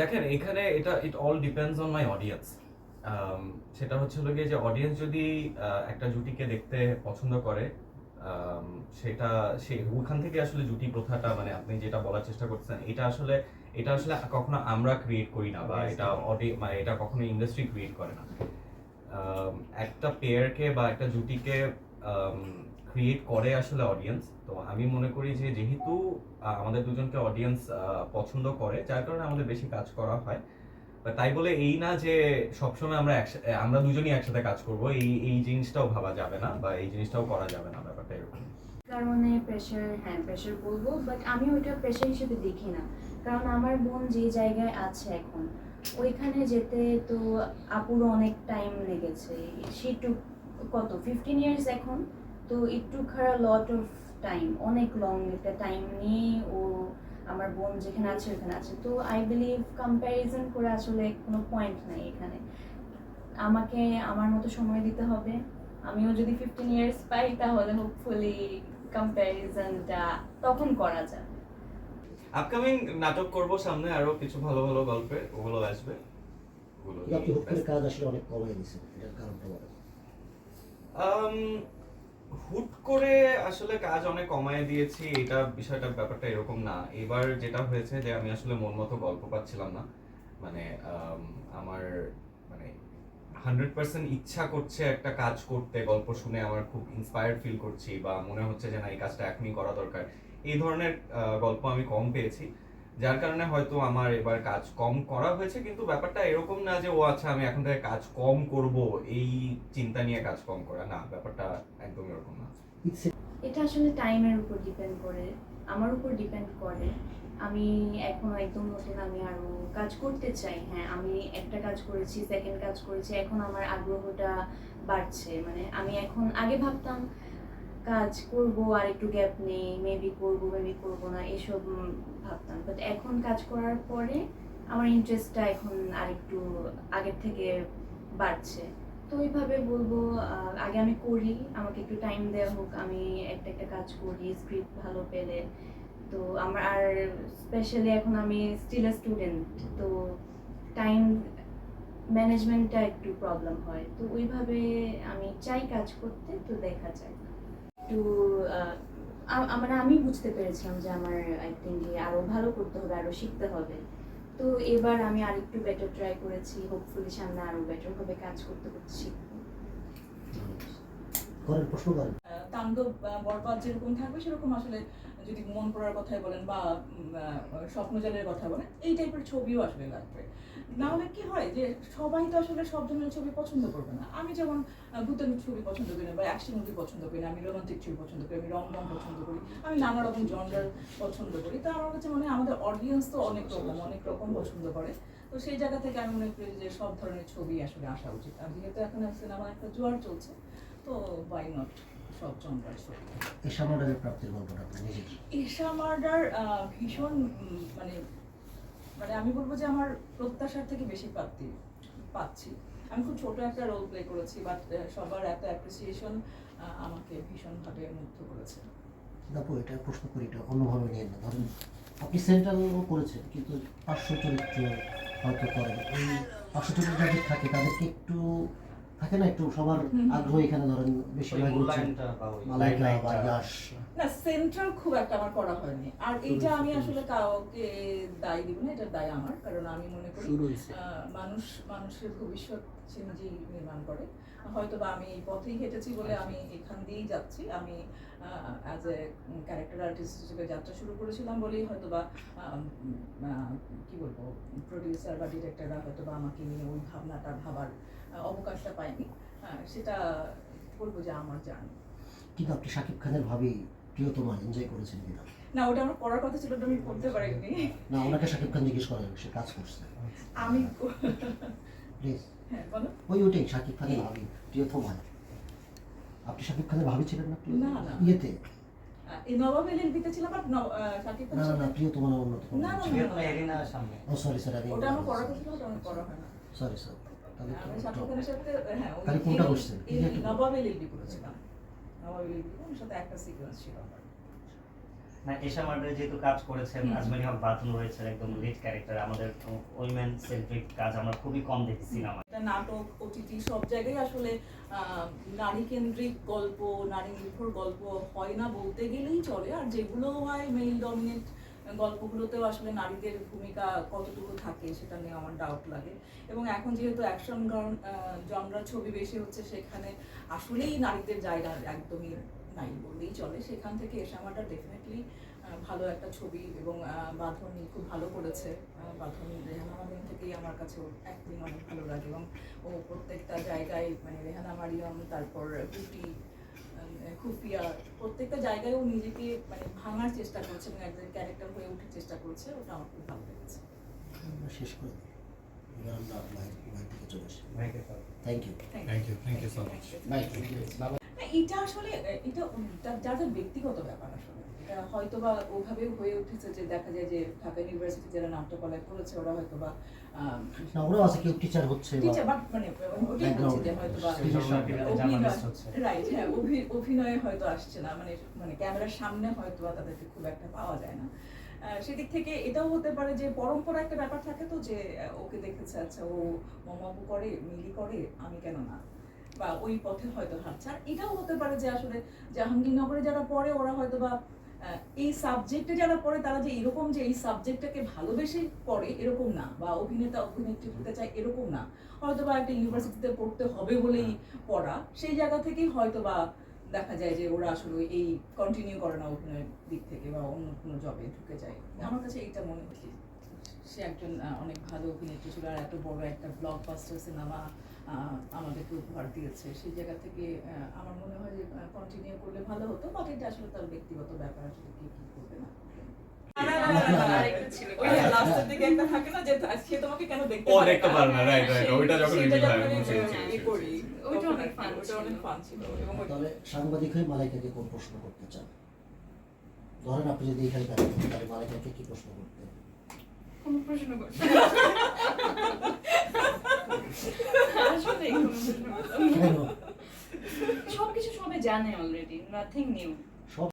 দেখেন এখানে এটা it all depends on my audience সেটা হচ্ছে হলো গিয়ে যে অডিয়েন্স যদি একটা জুটিকে দেখতে পছন্দ করে সেটা সে ওখান থেকে আসলে জুটি প্রথাটা মানে আপনি যেটা বলার চেষ্টা করছেন এটা আসলে এটা আসলে কখনো আমরা ক্রিয়েট করি না বা এটা অডি মানে এটা কখনো ইন্ডাস্ট্রি ক্রিয়েট করে না। একটা পেয়ারকে বা একটা জুটিকে ক্রিয়েট করে আসলে অডিয়েন্স তো আমি মনে করি যে যেহেতু আমাদের দুজনকে অডিয়েন্স পছন্দ করে, যার কারণে আমাদের বেশি কাজ করা হয়। তাই বলে এই না যে সবসময় আমরা একসা- আমরা দুজনই একসাথে কাজ করব, এই এই জিনিসটাও ভাবা যাবে না বা এই জিনিসটাও করা যাবে না ব্যাপারটা এরকম। কারণে প্রেশার হ্যাঁ প্রেশার বলব বাট আমি ওইটা প্রেশার হিসেবে দেখি না। কারণ আমার বোন যে জায়গায় আছে এখন, ওইখানে যেতে তো আপুরও অনেক টাইম লেগেছে। সে টু কত ফিফটিন ইয়ার্স এখন? তো it took her lot of time অনেক লং একটা টাইম নিয়ে ও আমার বোন যেখানে আছে ওখানে আছে। তো আই বিলিভ কম্প্যারিজন করে আসলে কোনো পয়েন্ট নাই এখানে। আমাকে আমার মতো সময় দিতে হবে। আমিও যদি ফিফটিন ইয়ার্স পাই তাহলে হোপফুলি কম্প্যারিজনটা তখন করা যাবে। আপকামিং নাটক করব সামনে আরও কিছু ভালো ভালো গল্পে ওগুলো আসবে। ওগুলো আপনি হুট করে কাজ আসলে অনেক কমাই দিয়েছেন এটার কারণটা বলেন হুট করে আসলে কাজ অনেক কমায় দিয়েছি এটা বিষয়টা ব্যাপারটা এরকম না। এবার যেটা হয়েছে যে আমি আসলে মন মতো গল্প পাচ্ছিলাম না। মানে আম, আমার মানে হান্ড্রেড পার্সেন্ট ইচ্ছা করছে একটা কাজ করতে গল্প শুনে আমার খুব ইন্সপায়ার্ড ফিল করছি বা মনে হচ্ছে যে না এই কাজটা এখনই করা দরকার। এই ধরনের গল্প আমি কম পেয়েছি। যার কারণে হয়তো আমার এবার কাজ কম করা হয়েছে, কিন্তু ব্যাপারটা এরকম না যে, ও আচ্ছা আমি এখন থেকে কাজ কম করব, এই চিন্তা নিয়ে কাজ কম করা। না, ব্যাপারটা একদম এরকম না। এটা আসলে টাইমের উপর ডিপেন্ড করে, আমার উপর ডিপেন্ড করে। আমি এখন একদম নতুন, আমি আরও কাজ করতে চাই। হ্যাঁ আমি একটা কাজ করেছি সেকেন্ড কাজ করেছি, এখন আমার আগ্রহটা বাড়ছে। মানে আমি এখন, আগে ভাবতাম কাজ করব আর একটু গ্যাপ নেই মেবি করব মেবি করব না, এসব ভাবতাম। বাট এখন কাজ করার পরে আমার ইন্টারেস্টটা এখন আরেকটু আগের থেকে বাড়ছে। তো ওইভাবে বলব আগে আমি করি, আমাকে একটু টাইম দেওয়া হোক, আমি একটা একটা কাজ করি স্ক্রিপ্ট ভালো পেলে। তো আমার, আর স্পেশালি এখন আমি স্টিল স্টুডেন্ট তো টাইম ম্যানেজমেন্টটা একটু প্রবলেম হয়। তো ওইভাবে আমি চাই কাজ করতে, তো দেখা যায় একটু মানে আমি বুঝতে পেরেছিলাম যে আমার আই থিঙ্ক আরও ভালো করতে হবে, আরও শিখতে হবে। তো এবার আমি আর একটু বেটার ট্রাই করেছি হোপফুলি সামনে আরও বেটার ভাবে কাজ করতে করতে শিখব। প্রশ্ন তাণ্ডব বরবাদ যেরকম থাকবে, সেরকম আসলে যদি মন পড়ার কথাই বলেন বা স্বপ্নজালের কথা বলেন, এই টাইপের ছবিও আসলে লাগবে। না হলে কি হয় যে, সবাই তো আসলে সব ধরনের ছবি পছন্দ করবে না। আমি যেমন ভূতের ছবি পছন্দ করি না বা অ্যাকশন মুভি পছন্দ করি না, আমি রোমান্টিক ছবি পছন্দ করি, আমি রং রং পছন্দ করি, আমি নানা রকম জনরার পছন্দ করি। তো আমার কাছে মনে হয় আমাদের অডিয়েন্স তো অনেক রকম অনেক রকম পছন্দ করে। তো সেই জায়গা থেকে আমি মনে করি যে, সব ধরনের ছবি আসলে আসা উচিত। আর যেহেতু এখন সিনেমা একটা জোয়ার চলছে, তো বাই নট এসা মডেলের প্রাপ্তির গল্পটা আপনি নিজের। ঈশা মার্ডার ভীষণ মানে মানে আমি বলব যে আমার প্রত্যাশার থেকে বেশি প্রাপ্তি পাচ্ছি। আমি খুব ছোট একটা রোল প্লে করেছি বাট সবার এত অ্যাপ্রিসিয়েশন আমাকে ভীষণভাবে মুগ্ধ করেছে। আপু এটা প্রশ্ন করি এটা অন্যভাবে নিয়ে না। ধরেন আপনি সেন্ট্রালও করেছেন কিন্তু পার্শ্ব চরিত্র হয়তো করেন। এই পার্শ্ব চরিত্র যাদের থাকে তাদেরকে একটু থাকে না একটু সবার আগ্রহ এখানে ধরেন বেশিরভাগ হচ্ছে মালাইকা বা ইয়াস না সেন্ট্রাল খুব একটা আমার করা হয়নি। আর এটা আমি আসলে কাউকে দায় দিব না এটা দায় আমার কারণ আমি মনে করি আহ, মানুষ মানুষের ভবিষ্যৎ সে নিজেই নির্মাণ করে। হয়তো বা আমি এই পথেই হেঁটেছি বলে আমি এখান দিয়েই যাচ্ছি আমি অ্যাজ এ ক্যারেক্টার আর্টিস্ট হিসেবে যাত্রা শুরু করেছিলাম বলেই হয়তো বা কি বলব প্রডিউসার বা ডিরেক্টররা হয়তো বা আমাকে নিয়ে ওই ভাবনাটা ভাবার অবকাশটা পায়নি। আহ, সেটা বলব যে আমার জার্নি। কিন্তু আপনি শাকিব খানের ভাবি প্রিয়তমা এনজয় করেছেন কিনা? না ওটা আমার পড়ার কথা ছিল আমি করতে পারিনি। না ওনাকে শাকিব খান জিজ্ঞেস করেন সে কাজ করছে। আমি প্লিজ হ্যাঁ বলো। ওই ওইটাই শাকিব খানের ভাবি প্রিয়তমা আপনি শাকিব খানের ভাবি ছিলেন না। না, না। ইয়েতে ছিলাম। না না অন্য। ও সরি স্যার ওটা আমার পড়ার ছিল ওটা আমার পড়া হয় না। সরি স্যার তাহলে আমি তো- শাকিব খানের সাথে হ্যাঁ ওই তাহলে কোনটা এই- করছেন? এই এই একটু- নবাব এলএলবি করেছিলাম নবাবের সাথে একটা সিকোয়েন্স ছিল আমার। না এশা মার্ডারে যেহেতু কাজ করেছেন। আজমানি হক বাথরুম রয়েছেন একদম লিড ক্যারেক্টার আমাদের উইমেন সেন্ট্রিক কাজ আমরা খুবই কম দেখি সিনেমা নাটক ওটিটি সব জায়গায় আসলে নারী কেন্দ্রিক গল্প নারী নির্ভর গল্প হয় না বলতে গেলেই চলে আর যেগুলো হয় মেল ডমিনেট গল্পগুলোতেও আসলে নারীদের ভূমিকা কতটুকু থাকে সেটা নিয়ে আমার ডাউট লাগে এবং এখন যেহেতু অ্যাকশন জনরা ছবি বেশি হচ্ছে সেখানে আসলেই নারীদের জায়গা একদমই নাই বললেই চলে। সেখান থেকে এসামাটা ডেফিনেটলি ভালো একটা ছবি এবং বাঁধন খুব ভালো করেছে। বাঁধন রেহানা মারিয়াম থেকেই আমার কাছে অ্যাক্টিং অনেক ভালো লাগে এবং ও প্রত্যেকটা জায়গায় মানে রেহানা মারিয়াম তারপর বিউটি খুফিয়া প্রত্যেকটা জায়গায় ও নিজেকে মানে ভাঙার চেষ্টা করছে এবং একজন ক্যারেক্টার হয়ে ওঠার চেষ্টা করছে ওটা আমার খুব ভালো লেগেছে। শেষ করে থেকে চলে আসি। ভাইকে থ্যাংক ইউ Thank you, এটা আসলে এটা যার যার ব্যক্তিগত ব্যাপার আসলে। এটা হয়তো বা ওভাবেও হয়ে উঠেছে যে দেখা যায় যে ঢাকা ইউনিভার্সিটি যারা নাট্যকলায় পড়েছে ওরা হয়তো বা ওরাও আছে কেউ টিচার হচ্ছে টিচার বাট মানে ওটাই বলছি যে হয়তো বা রাইট হ্যাঁ অভি- অভিনয়ে হয়তো আসছে না মানে মানে ক্যামেরার সামনে হয়তো বা তাদেরকে খুব একটা পাওয়া যায় না। আহ, সেদিক থেকে এটাও হতে পারে যে পরম্পরা একটা ব্যাপার থাকে তো যে ওকে দেখেছে আচ্ছা ও মমাবু করে মিলি করে আমি কেন না? বা ওই পথে হয়তো আর এটাও হতে পারে যে আসলে জাহাঙ্গীরনগরে যারা পড়ে ওরা হয়তো বা এই সাবজেক্টে যারা পড়ে তারা যে এরকম যে এই সাবজেক্টটাকে ভালোবেসে পড়ে এরকম না। বা অভিনেতা অভিনেত্রী হতে চায় এরকম না। হয়তো বা একটা ইউনিভার্সিটিতে পড়তে হবে বলেই পড়া। সেই জায়গা থেকেই হয়তো বা দেখা যায় যে ওরা আসলে এই কন্টিনিউ করে না অভিনয়ের দিক থেকে বা অন্য কোনো জবে ঢুকে যায়। আমার কাছে এটা মনে হচ্ছে। সে একজন অনেক ভালো অভিনেত্রী ছিল আর এত বড় একটা ব্লকবাস্টার সিনেমা আমাদেরকে উপহার দিয়েছে সেই জায়গা থেকে আহ, আমার মনে হয় যে কন্টিনিউ করলে ভালো হতো। বাট এটা আসলে তার ব্যক্তিগত ব্যাপার আসলে কি কি করবে না সাংবাদিক হয়ে মালাইকাকে কোন প্রশ্ন করতে চান? ধরেন আপনি যদি এখানে থাকেন তাহলে মালাইকাকে কি প্রশ্ন করতেন কোনো প্রশ্ন করতে আসলে কোনো প্রশ্ন করতে হবে না। কেন সবকিছু সবাই জানে অলরেডি নাথিং নিউ সব